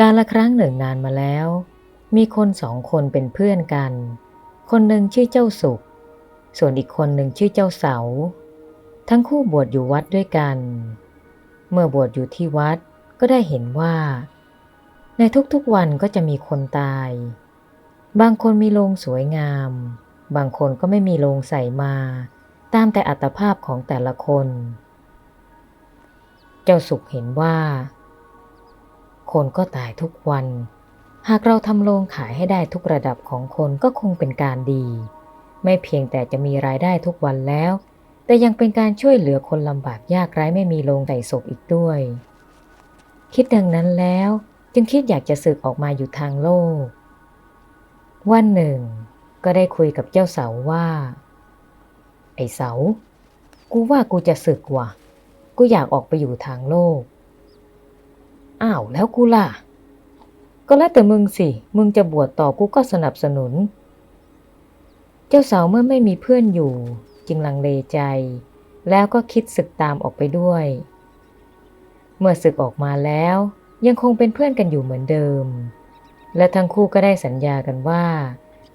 การละครั้งหนึ่งนานมาแล้ว มีคนสองคนเป็นเพื่อนกัน คนหนึ่งชื่อเจ้าสุข ส่วนอีกคนหนึ่งชื่อเจ้าเสา ทั้งคู่บวชอยู่วัดด้วยกัน เมื่อบวชอยู่ที่วัดก็ได้เห็นว่า ในทุกๆวันก็จะมีคนตาย บางคนมีโลงสวยงาม บางคนก็ไม่มีโลงใส่มา ตามแต่อัตภาพของแต่ละคน เจ้าสุขเห็นว่า คนก็ตายทุกวัน หากเราทำโรงขายให้ได้ทุกระดับของคนก็คงเป็นการดี ไม่เพียงแต่จะมีรายได้ทุกวันแล้ว แต่ยังเป็นการช่วยเหลือคนลำบากยากไร้ไม่มีโรงใส่ศพอีกด้วย คิดดังนั้นแล้ว จึงคิดอยากจะสึกออกมาอยู่ทางโลก วันหนึ่ง ก็ได้คุยกับเจ้าเสาว่า ไอ้เสา กูว่ากูจะสึกว่ะ กูอยากออกไปอยู่ทางโลก อ้าวแล้วกูล่ะ ก็แล้วแต่มึงสิ มึงจะบวชต่อกูก็สนับสนุน เจ้าสาวเมื่อไม่มีเพื่อนอยู่ จึงลังเลใจ แล้วก็คิดศึกตามออกไปด้วย เมื่อศึกออกมาแล้วยังคงเป็นเพื่อนกันอยู่เหมือนเดิม และทั้งคู่ก็ได้สัญญากันว่า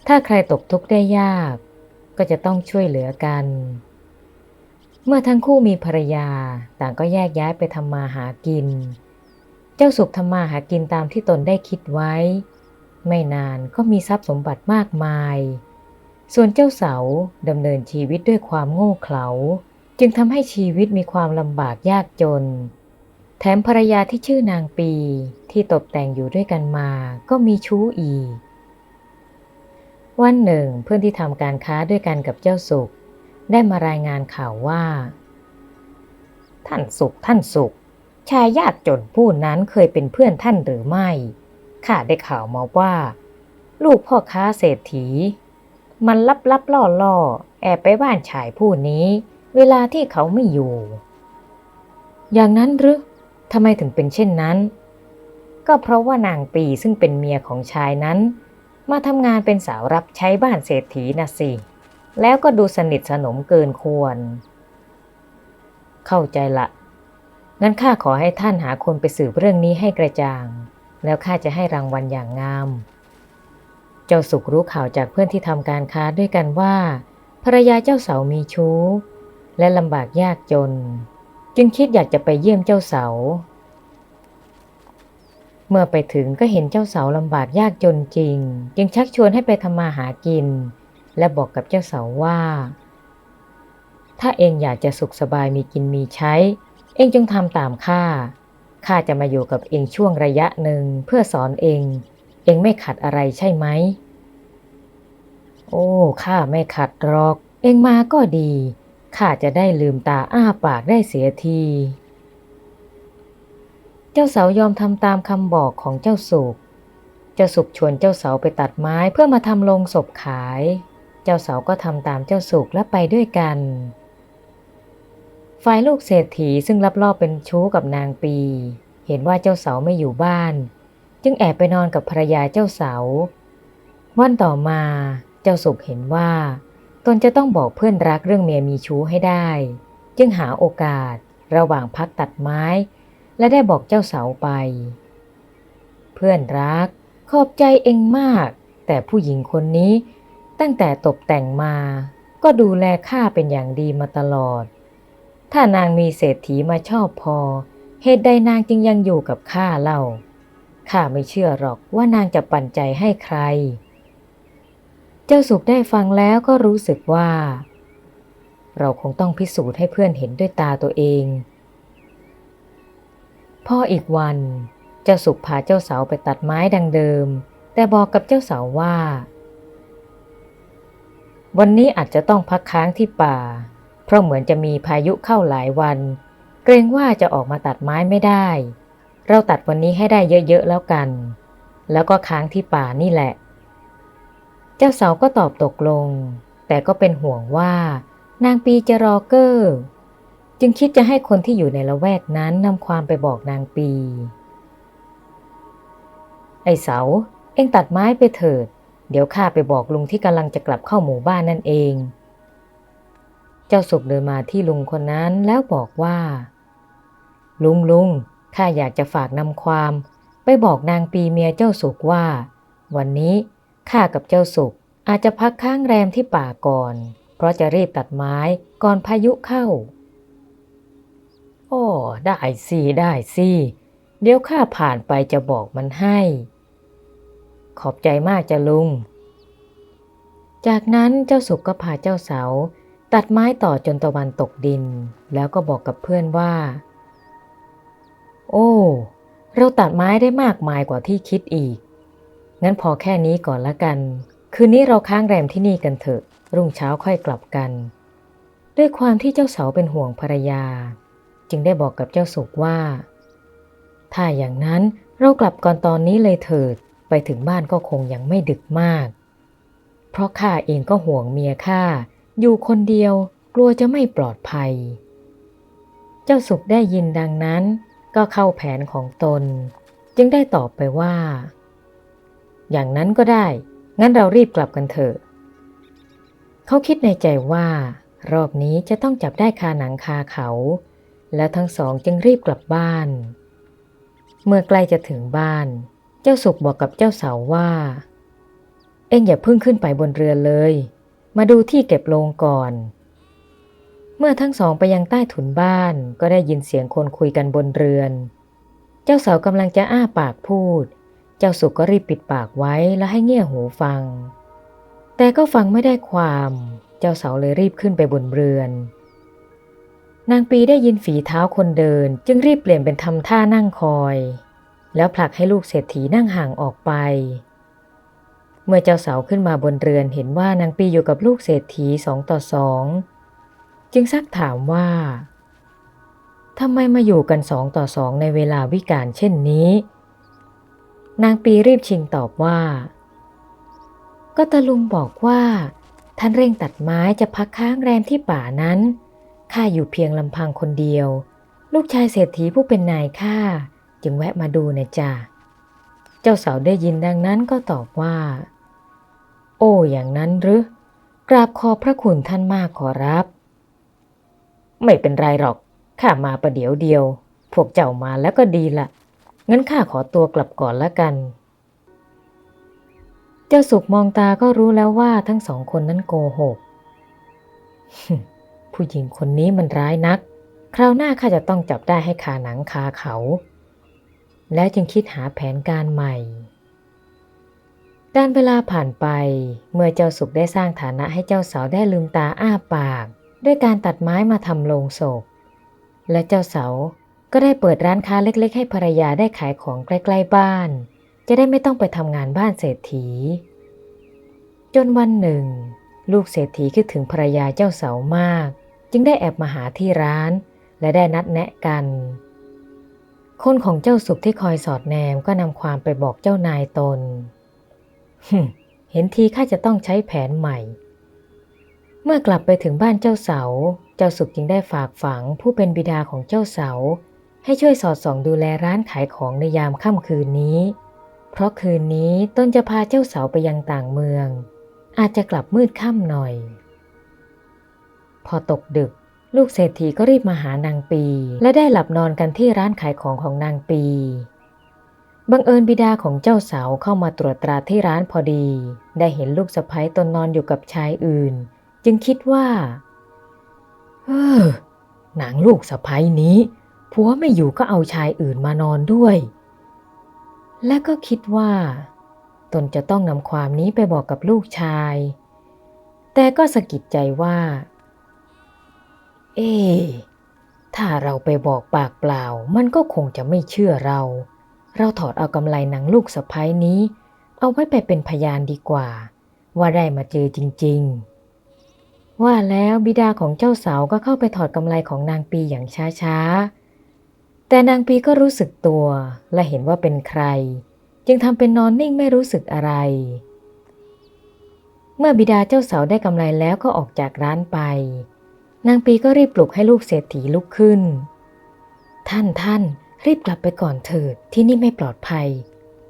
ถ้าใครตกทุกข์ได้ยาก ก็จะต้องช่วยเหลือกัน เมื่อทั้งคู่มีภรรยาต่างก็แยกย้ายไปทำมาหากิน เจ้าสุขทำมาหากินตามที่ตนได้คิดไว้ ไม่นานก็มีทรัพย์สมบัติมากมาย ส่วนเจ้าเสาดำเนินชีวิตด้วยความโง่เขลา จึงทำให้ชีวิตมีความลำบากยากจน แถมภรรยาที่ชื่อนางปีที่ตกแต่งอยู่ด้วยกันมาก็มีชู้อีก วันหนึ่งเพื่อนที่ทำการค้าด้วยกันกับเจ้าสุข ได้มารายงานข่าวว่า ท่านสุขท่านสุข ชายยากจนผู้นั้นเคยเป็นเพื่อนท่านหรือไม่ ข้าได้ข่าวมาว่า ลูกพ่อค้าเศรษฐี มันลับลับล่อล่อแอบไปบ้านชายผู้นี้ เวลาที่เขาไม่อยู่ อย่างนั้นหรือทำไมถึงเป็นเช่นนั้น ก็เพราะว่านางปีซึ่งเป็นเมียของชายนั้น มาทำงานเป็นสาวรับใช้บ้านเศรษฐีนะสิ แล้วก็ดูสนิทสนมเกินควร เข้าใจละ งั้นข้าขอให้ท่านหาคนไปสืบเรื่องนี้ให้กระจ่าง แล้วข้าจะให้รางวัลอย่างงาม เจ้าสุขรู้ข่าวจากเพื่อนที่ทำการค้าด้วยกันว่าภรรยาเจ้าเสามีชู้ และลำบากยากจน จึงคิดอยากจะไปเยี่ยมเจ้าเสา เมื่อไปถึงก็เห็นเจ้าเสาลำบากยากจนจริง จึงชักชวนให้ไปทำมาหากิน และบอกกับเจ้าเสาว่า ถ้าเองอยากจะสุขสบายมีกินมีใช้ เองจงทำตามข้า ข้าจะมาอยู่กับเองช่วงระยะหนึ่งเพื่อสอนเอง เองไม่ขัดอะไรใช่ไหม โอ้ ข้าไม่ขัดหรอก เองมาก็ดี ข้าจะได้ลืมตาอ้าปากได้เสียที เจ้าเสายอมทำตามคำบอกของเจ้าสุก เจ้าสุกชวนเจ้าเสาไปตัดไม้เพื่อมาทำโลงศพขาย เจ้าเสาก็ทำตามเจ้าสุกและไปด้วยกัน ฝ่ายลูกเศรษฐีซึ่งรับรอบเป็นชู้กับนางปี เห็นว่าเจ้าเสาไม่อยู่บ้าน จึงแอบไปนอนกับภรรยาเจ้าเสา วันต่อมาเจ้าสุขเห็นว่า ตนจะต้องบอกเพื่อนรักเรื่องเมียมีชู้ให้ได้ จึงหาโอกาสระหว่างพักตัดไม้ และได้บอกเจ้าเสาไป เพื่อนรัก ขอบใจเองมาก แต่ผู้หญิงคนนี้ตั้งแต่ตกแต่งมา ก็ดูแลข้าเป็นอย่างดีมาตลอด ถ้านางมีเศรษฐีมาชอบพอ เหตุใดนางจึงยังอยู่กับข้าเล่า ข้าไม่เชื่อหรอกว่านางจะปันใจให้ใคร เจ้าสุขได้ฟังแล้วก็รู้สึกว่า เราคงต้องพิสูจน์ให้เพื่อนเห็นด้วยตาตัวเอง พ่ออีกวัน เจ้าสุขพาเจ้าสาวไปตัดไม้ดังเดิม แต่บอกกับเจ้าสาวว่า วันนี้อาจจะต้องพักค้างที่ป่า เพราะเหมือนจะมีพายุเข้าหลายวัน เกรงว่าจะออกมาตัดไม้ไม่ได้ เราตัดวันนี้ให้ได้เยอะๆแล้วกัน แล้วก็ค้างที่ป่านี่แหละ เจ้าเสาก็ตอบตกลง แต่ก็เป็นห่วงว่า นางปีจะรอเกอร์ จึงคิดจะให้คนที่อยู่ในละแวกนั้นนำความไปบอกนางปี ไอ้เสา เอ็งตัดไม้ไปเถิด เดี๋ยวข้าไปบอกลุงที่กำลังจะกลับเข้าหมู่บ้านนั่นเอง เจ้าสุกเดินมาที่ลุงคนนั้นแล้วบอกว่า ลุงลุงข้าอยากจะฝากนำความ ไปบอกนางปีเมียเจ้าสุกว่า วันนี้ข้ากับเจ้าสุกอาจจะพักค้างแรมที่ป่าก่อน เพราะจะรีบตัดไม้ก่อนพายุเข้าโอ้ได้สิได้สิเดี๋ยวข้าผ่านไปจะบอกมันให้ ขอบใจมากจ้ะลุง จากนั้นเจ้าสุกก็พาเจ้าเสา ตัดไม้ต่อจนตะวันตกดิน แล้วก็บอกกับเพื่อนว่า โอ้ เราตัดไม้ได้มากมายกว่าที่คิดอีก งั้นพอแค่นี้ก่อนละกัน คืนนี้เราค้างแรมที่นี่กันเถอะ รุ่งเช้าค่อยกลับกัน ด้วยความที่เจ้าเสาเป็นห่วงภรรยา จึงได้บอกกับเจ้าสุกว่า ถ้าอย่างนั้นเรากลับก่อนตอนนี้เลยเถิด ไปถึงบ้านก็คงยังไม่ดึกมาก เพราะข้าเองก็ห่วงเมียข้า อยู่คนเดียวกลัวจะไม่ปลอดภัย เจ้าสุกได้ยินดังนั้นก็เข้าแผนของตน จึงได้ตอบไปว่า อย่างนั้นก็ได้ งั้นเรารีบกลับกันเถอะ เขาคิดในใจว่า รอบนี้จะต้องจับได้คาหนังคาเขา แล้วทั้งสองจึงรีบกลับบ้าน เมื่อใกล้จะถึงบ้าน เจ้าสุกบอกกับเจ้าสาวว่า เอ็งอย่าพิ่งขึ้นไปบนเรือเลย มาดูที่เก็บโลงก่อน เมื่อทั้งสองไปยังใต้ถุนบ้านก็ได้ยินเสียงคนคุยกันบนเรือน เจ้าสาวกำลังจะอ้าปากพูด เจ้าสุกก็รีบปิดปากไว้แล้วให้เงี่ยหูฟัง แต่ก็ฟังไม่ได้ความ เจ้าสาวเลยรีบขึ้นไปบนเรือน นางปีได้ยินฝีเท้าคนเดิน จึงรีบเปลี่ยนเป็นทำท่านั่งคอย แล้วผลักให้ลูกเศรษฐีนั่งห่างออกไป เมื่อเจ้าสาวขึ้นมาบนเรือนเห็นว่านางปีอยู่กับลูกเศรษฐีสองต่อสองจึงซักถามว่าทำไมมาอยู่กันสองต่อสองในเวลาวิกาลเช่นนี้ นางปีรีบชิงตอบว่า ก็ตะลุงบอกว่า ท่านเร่งตัดไม้จะพักค้างแรมที่ป่านั้นข้าอยู่เพียงลำพังคนเดียว ลูกชายเศรษฐีผู้เป็นนายข้าจึงแวะมาดูนะจ๊ะเจ้าสาวได้ยินดังนั้นก็ตอบว่า โอ้อย่างนั้นหรือกราบขอบพระคุณท่านมากขอรับ ไม่เป็นไรหรอก ข้ามาประเดี๋ยวเดียว พวกเจ้ามาแล้วก็ดีละงั้นข้าขอตัวกลับก่อนละกัน เจ้าสุกมองตาก็รู้แล้วว่าทั้งสองคนนั้นโกหก ผู้หญิงคนนี้มันร้ายนัก คราวหน้าข้าจะต้องจับได้ให้คาหนังคาเขา แล้วจึงคิดหาแผนการใหม่ การเวลาผ่านไป เมื่อเจ้าสุกได้สร้างฐานะให้เจ้าสาวได้ลืมตาอ้าปาก ด้วยการตัดไม้มาทำโลงศพ และเจ้าสาวก็ได้เปิดร้านค้าเล็ก ๆ ให้ภรรยาได้ขายของใกล้ ๆ บ้าน จะได้ไม่ต้องไปทำงานบ้านเศรษฐี จนวันหนึ่ง ลูกเศรษฐีคิดถึงภรรยาเจ้าเสามาก จึงได้แอบมาหาที่ร้าน และได้นัดแนะกัน คนของเจ้าสุขที่คอยสอดแนมก็นำความไปบอกเจ้านายตน เห็นทีข้าจะต้องใช้แผนใหม่ เมื่อกลับไปถึงบ้านเจ้าเสา เจ้าสุขจึงได้ฝากฝังผู้เป็นบิดาของเจ้าเสา ให้ช่วยสอดส่องดูแลร้านขายของในยามค่ำคืนนี้ เพราะคืนนี้ตนจะพาเจ้าเสาไปยังต่างเมือง อาจจะกลับมืดค่ำหน่อย พอตกดึกลูกเศรษฐีก็รีบมาหานางปี และได้หลับนอนกันที่ร้านขายของของนางปี บังเอิญบิดาของเจ้าสาวเข้ามาตรวจตราที่ร้านพอดี ได้เห็นลูกสะพ้ยตนนอนอยู่กับชายอื่น จึงคิดว่า เออหนังลูกสะพ้ยนี้ผัวไม่อยู่ก็เอาชายอื่นมานอนด้วย และก็คิดว่า ตนจะต้องนำความนี้ไปบอกกับลูกชาย แต่ก็สะกิดใจว่า เอ๊ถ้าเราไปบอกปากเปล่า มันก็คงจะไม่เชื่อเรา เราถอดเอากำไรหนังลูกสะพ้ายนี้ เอาไว้ไปเป็นพยานดีกว่า ว่าได้มาเจอจริง ๆ ว่าแล้วบิดาของเจ้าสาวก็เข้าไปถอดกำไรของนางปีอย่างช้าๆ แต่นางปีก็รู้สึกตัวและเห็นว่าเป็นใคร จึงทำเป็นนอนนิ่งไม่รู้สึกอะไร เมื่อบิดาเจ้าสาวได้กำไรแล้วก็ออกจากร้านไป นางปีก็รีบปลุกให้ลูกเศรษฐีลุกขึ้น ท่านท่าน รีบกลับไปก่อนเถิดที่นี่ไม่ปลอดภัย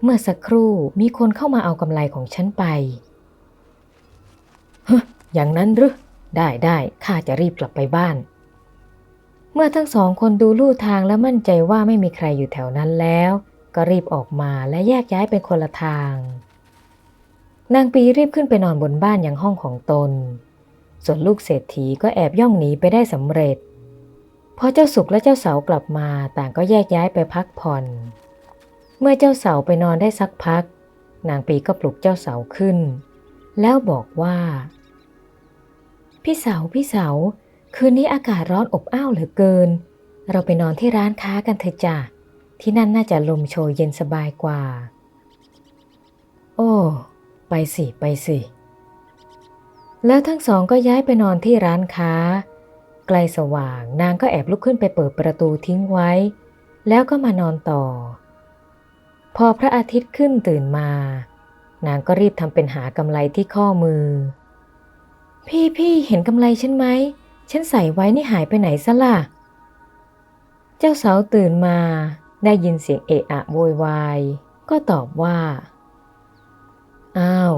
เมื่อสักครู่มีคนเข้ามาเอากำไรของฉันไปฮะอย่างนั้นหรือได้ได้ข้าจะรีบกลับไปบ้าน เมื่อทั้งสองคนดูลู่ทางและมั่นใจว่าไม่มีใครอยู่แถวนั้นแล้ว ก็รีบออกมาและแยกย้ายเป็นคนละทาง นางปีรีบขึ้นไปนอนบนบ้านอย่างห้องของตน ส่วนลูกเศรษฐีก็แอบย่องหนีไปได้สำเร็จ พอเจ้าสุกและเจ้าเสากลับมาต่างก็แยกย้ายไปพักผ่อน เมื่อเจ้าเสาไปนอนได้สักพัก นางปีก็ปลุกเจ้าเสาขึ้น แล้วบอกว่า พี่เสาพี่เสา คืนนี้อากาศร้อนอบอ้าวเหลือเกิน เราไปนอนที่ร้านค้ากันเถอะจ้ะที่นั่นน่าจะลมโชยเย็นสบายกว่า โอ้ ไปสิ ไปสิ แล้วทั้งสองก็ย้ายไปนอนที่ร้านค้า ใกล้สว่างนางก็แอบลุกขึ้นไปเปิดประตูทิ้งไว้ แล้วก็มานอนต่อ พอพระอาทิตย์ขึ้นตื่นมา นางก็รีบทำเป็นหากำไลที่ข้อมือ พี่พี่เห็นกำไลฉันไหม ฉันใส่ไว้นี่หายไปไหนซะล่ะ เจ้าสาวตื่นมาได้ยินเสียงเอะอะโวยวาย ก็ตอบว่า อ้าว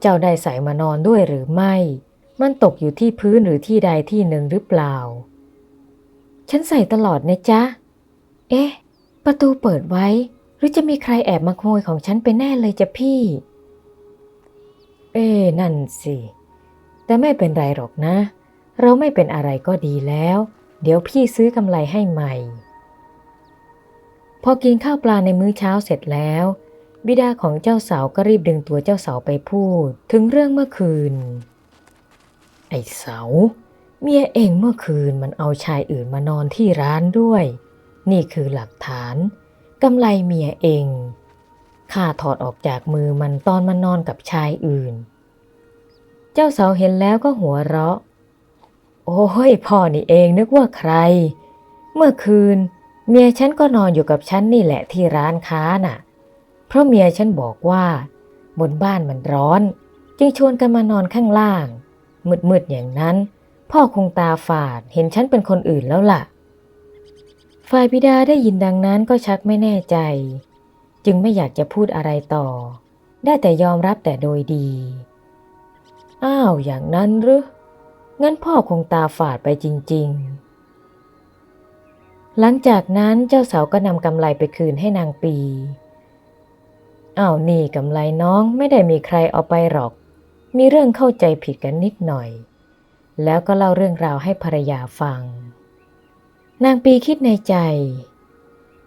เจ้าได้ใส่มานอนด้วยหรือไม่ มันตกอยู่ที่พื้นหรือที่ใดที่หนึ่งหรือเปล่า ฉันใส่ตลอดนะจ๊ะ เอ๊ะ ประตูเปิดไว้ หรือจะมีใครแอบมาขโมยของฉันไปแน่เลยจ้ะพี่ เอ๊ะนั่นสิ แต่ไม่เป็นไรหรอกนะ เราไม่เป็นอะไรก็ดีแล้ว เดี๋ยวพี่ซื้อกำไรให้ใหม่ พอกินข้าวปลาในมื้อเช้าเสร็จแล้ว บิดาของเจ้าสาวก็รีบดึงตัวเจ้าสาวไปพูด ถึงเรื่องเมื่อคืน ไอ้เสา เมียเองเมื่อคืนมันเอาชายอื่นมานอนที่ร้านด้วย นี่คือหลักฐานกำไรเมียเองข้าถอดออกจากมือมันตอนมันนอนกับชายอื่น เจ้าเสาเห็นแล้วก็หัวเราะ โอ้ยพ่อนี่เองนึกว่าใคร เมื่อคืน เมียฉันก็นอนอยู่กับฉันนี่แหละที่ร้านค้าน่ะ เพราะเมียฉันบอกว่า บนบ้านมันร้อน จึงชวนกันมานอนข้างล่าง มืดๆอย่างนั้น พ่อคงตาฝาดเห็นฉันเป็นคนอื่นแล้วล่ะ ฝ่ายบิดาได้ยินดังนั้นก็ชักไม่แน่ใจ จึงไม่อยากจะพูดอะไรต่อ ได้แต่ยอมรับแต่โดยดี อ้าวอย่างนั้นหรือ งั้นพ่อคงตาฝาดไปจริง ๆ หลังจากนั้นเจ้าสาวก็นำกำไลไปคืนให้นางปีอ้าวนี่กำไลน้องไม่ได้มีใครเอาไปหรอก มีเรื่องเข้าใจผิดกันนิดหน่อย แล้วก็เล่าเรื่องราวให้ภรรยาฟัง นางปีคิดในใจ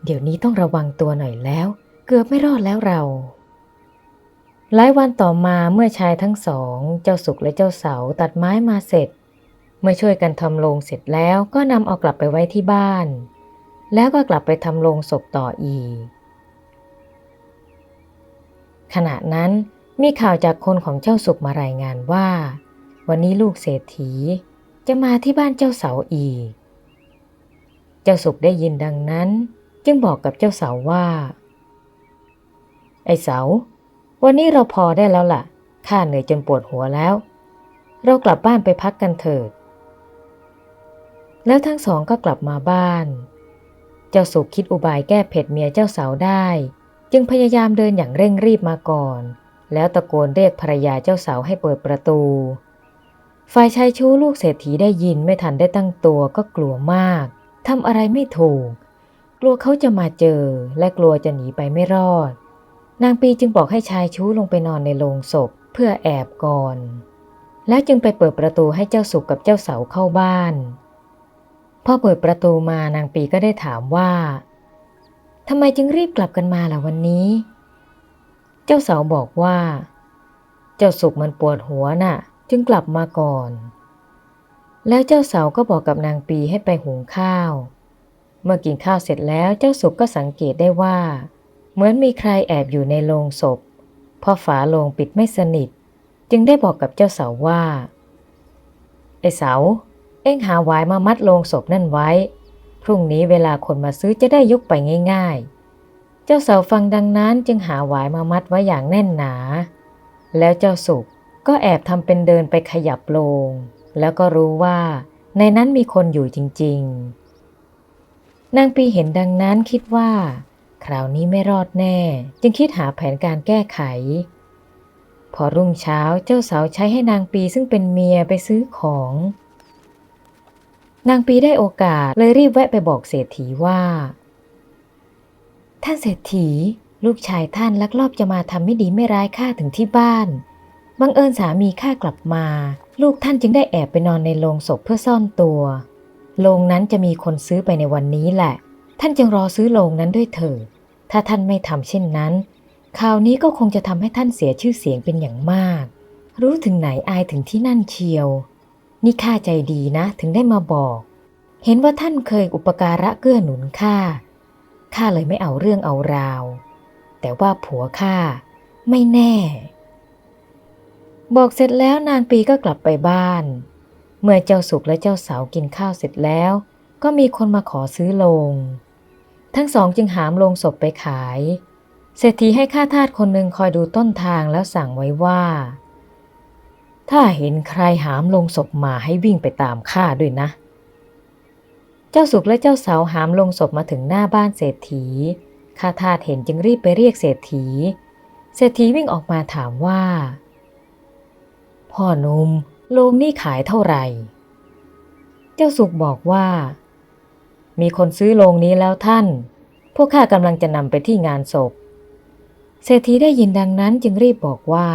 เดี๋ยวนี้ต้องระวังตัวหน่อยแล้ว เกือบไม่รอดแล้วเราหลายวันต่อมาเมื่อชายทั้งสอง เจ้าสุกและเจ้าเสาตัดไม้มาเสร็จ เมื่อช่วยกันทำโลงเสร็จแล้วก็นำเอากลับไปไว้ที่บ้าน แล้วก็กลับไปทำโลงศพต่ออีกขณะนั้น มีข่าวจากคนของเจ้าสุกมารายงานว่า วันนี้ลูกเศรษฐีจะมาที่บ้านเจ้าเสาอีก เจ้าสุกได้ยินดังนั้น จึงบอกกับเจ้าเสาว่า ไอ้เสา วันนี้เราพอได้แล้วล่ะ ข้าเหนื่อยจนปวดหัวแล้ว เรากลับบ้านไปพักกันเถิด แล้วทั้งสองก็กลับมาบ้าน เจ้าสุกคิดอุบายแก้เผ็ดเมียเจ้าเสาได้ จึงพยายามเดินอย่างเร่งรีบมาก่อน แล้วตะโกนเรียกภรรยาเจ้าสาวให้เปิดประตู ฝ่ายชายชู้ลูกเศรษฐีได้ยินไม่ทันได้ตั้งตัวก็กลัวมากทำอะไรไม่ถูก กลัวเขาจะมาเจอและกลัวจะหนีไปไม่รอด นางปีจึงบอกให้ชายชู้ลงไปนอนในโลงศพเพื่อแอบก่อน แล้วจึงไปเปิดประตูให้เจ้าสุกกับเจ้าเสาเข้าบ้านพอเปิดประตูมานางปีก็ได้ถามว่าทำไมจึงรีบกลับกันมาล่ะวันนี้ เจ้าสาวบอกว่า เจ้าสุกมันปวดหัวน่ะ จึงกลับมาก่อน แล้วเจ้าสาวก็บอกกับนางปีให้ไปหุงข้าว เมื่อกินข้าวเสร็จแล้วเจ้าสุกก็สังเกตได้ว่า เหมือนมีใครแอบอยู่ในโลงศพเพราะฝาโลงปิดไม่สนิท จึงได้บอกกับเจ้าสาวว่า ไอ้เสาเอ็งหาไว้มามัดโลงศพนั่นไว้ พรุ่งนี้เวลาคนมาซื้อจะได้ยกไปง่ายๆ เจ้าเสาฟังดังนั้นจึงหาหวายมามัดไว้อย่างแน่นหนา แล้วเจ้าสุกก็แอบทำเป็นเดินไปขยับโลง แล้วก็รู้ว่าในนั้นมีคนอยู่จริง ๆ นางปีเห็นดังนั้นคิดว่า คราวนี้ไม่รอดแน่ จึงคิดหาแผนการแก้ไข พอรุ่งเช้าเจ้าสาวใช้ให้นางปีซึ่งเป็นเมียไปซื้อของ นางปีได้โอกาสเลยรีบแวะไปบอกเศรษฐีว่า ท่านเศรษฐี ลูกชายท่านลักลอบจะมาทำไม่ดีไม่ร้ายข้าถึงที่บ้าน บังเอิญสามีข้ากลับมา ลูกท่านจึงได้แอบไปนอนในโรงศพเพื่อซ่อนตัว โรงนั้นจะมีคนซื้อไปในวันนี้แหละ ท่านจึงรอซื้อโรงนั้นด้วยเถิด ถ้าท่านไม่ทำเช่นนั้นข่าวนี้ก็คงจะทำให้ท่านเสียชื่อเสียงเป็นอย่างมาก รู้ถึงไหนอายถึงที่นั่นเชียว นี่ข้าใจดีนะถึงได้มาบอก เห็นว่าท่านเคยอุปการะเกื้อหนุนข้า ข้าเลยไม่เอาเรื่องเอาราว แต่ว่าผัวข้าไม่แน่ บอกเสร็จแล้วนางปีก็กลับไปบ้าน เมื่อเจ้าสุกและเจ้าสาวกินข้าวเสร็จแล้ว ก็มีคนมาขอซื้อโลง ทั้งสองจึงหามโลงศพไปขาย เศรษฐีให้ข้าทาสคนหนึ่งคอยดูต้นทางแล้วสั่งไว้ว่า ถ้าเห็นใครหามลงศพมาให้วิ่งไปตามข้าด้วยนะเจ้าสุกและเจ้าสาวหามลงศพมาถึงหน้าบ้านเศรษฐีข้าทาสเห็นจึงรีบไปเรียกเศรษฐี เศรษฐีวิ่งออกมาถามว่า พ่อหนุ่มโลงนี่ขายเท่าไหร่ เจ้าสุกบอกว่า มีคนซื้อโลงนี้แล้วท่าน พวกข้ากำลังจะนำไปที่งานศพ เศรษฐีได้ยินดังนั้นจึงรีบบอกว่า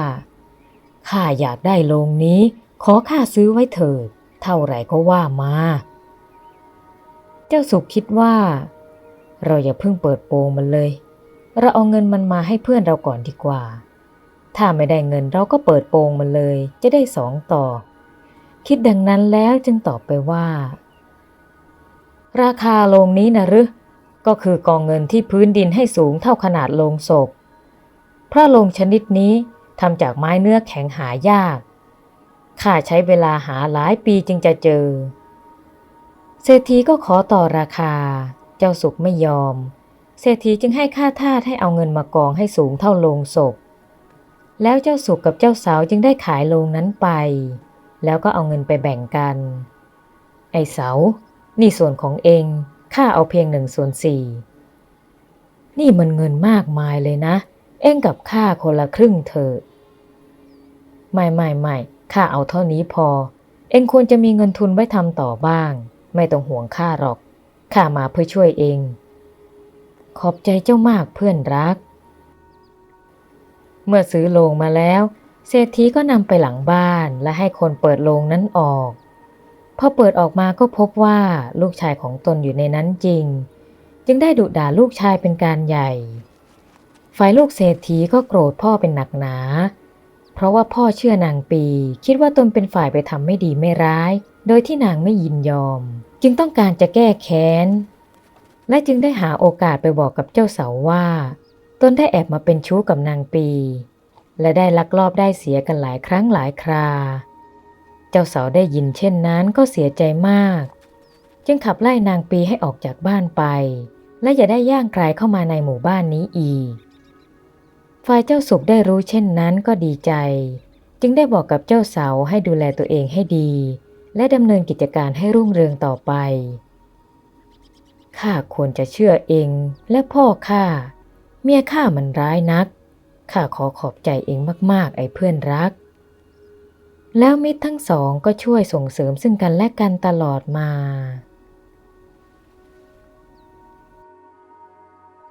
ข้าอยากได้โลงนี้ ขอข้าซื้อไว้เถิด เท่าไหร่ก็ว่ามา เจ้าสุขคิดว่า เราอย่าเพิ่งเปิดโปงมันเลย เราเอาเงินมันมาให้เพื่อนเราก่อนดีกว่า ถ้าไม่ได้เงินเราก็เปิดโปงมันเลย จะได้สองต่อ คิดดังนั้นแล้วจึงตอบไปว่า ราคาโลงนี้นะหรือก็คือกองเงินที่พื้นดินให้สูงเท่าขนาดโลงศพ พระโลงชนิดนี้ทำจากไม้เนื้อแข็งหายาก ข้าใช้เวลาหาหลายปีจึงจะเจอ เศรษฐีก็ขอต่อราคา เจ้าสุขไม่ยอม เศรษฐีจึงให้ข้าทาสให้เอาเงินมากองให้สูงเท่าโลงศพ แล้วเจ้าสุขกับเจ้าสาวจึงได้ขายโลงนั้นไป แล้วก็เอาเงินไปแบ่งกัน ไอ้เสา นี่ส่วนของเองข้าเอาเพียงหนึ่งส่วนสี่ นี่มันเงินมากมายเลยนะ เองกับข้าคนละครึ่งเถอะ ไม่ไม่ไม่ข้าเอาเท่านี้พอ เองควรจะมีเงินทุนไว้ทำต่อบ้าง ไม่ต้องห่วงข้าหรอก ข้ามาเพื่อช่วยเอง ขอบใจเจ้ามากเพื่อนรัก เมื่อซื้อโลงมาแล้ว เศรษฐีก็นำไปหลังบ้านและให้คนเปิดโลงนั้นออก พอเปิดออกมาก็พบว่าลูกชายของตนอยู่ในนั้นจริง จึงได้ดุด่าลูกชายเป็นการใหญ่ ฝ่ายลูกเศรษฐีก็โกรธพ่อเป็นหนักหนา เพราะว่าพ่อเชื่อนางปี คิดว่าตนเป็นฝ่ายไปทำไม่ดีไม่ร้าย โดยที่นางไม่ยินยอม จึงต้องการจะแก้แค้น และจึงได้หาโอกาสไปบอกกับเจ้าเสาว่า ตนได้แอบมาเป็นชู้กับนางปี และได้ลักลอบได้เสียกันหลายครั้งหลายครา เจ้าเสาได้ยินเช่นนั้นก็เสียใจมาก จึงขับไล่นางปีให้ออกจากบ้านไป และอย่าได้ย่างกลายเข้ามาในหมู่บ้านนี้อีกฝ่ายเจ้าสุขได้รู้เช่นนั้นก็ดีใจ จึงได้บอกกับเจ้าเสาให้ดูแลตัวเองให้ดี และดำเนินกิจการให้รุ่งเรืองต่อไป ข้าควรจะเชื่อเองและพ่อข้า เมียข้ามันร้ายนัก ข้าขอขอบใจเองมากๆ ไอ้เพื่อนรัก แล้วมิตรทั้งสองก็ช่วยส่งเสริมซึ่งกันและกันตลอดมา